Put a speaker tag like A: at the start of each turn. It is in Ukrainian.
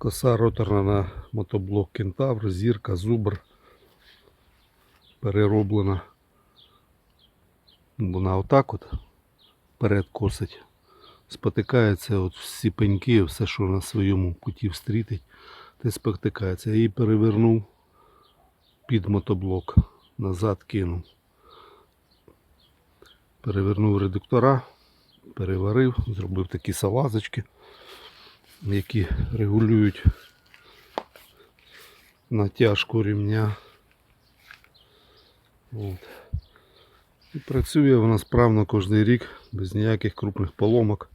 A: Коса роторна на мотоблок Кентавр, зірка, зубр. Перероблена. Вона отак от вперед косить. Спотикається от всі пеньки, все, що на своєму путі встрітить, те спотикається. Я її перевернув під мотоблок. Назад кинув. Перевернув редуктора, переварив, зробив такі салазочки, які регулюють натяжку рівня. От. І працює вона справно кожен рік, без ніяких крупних поломок.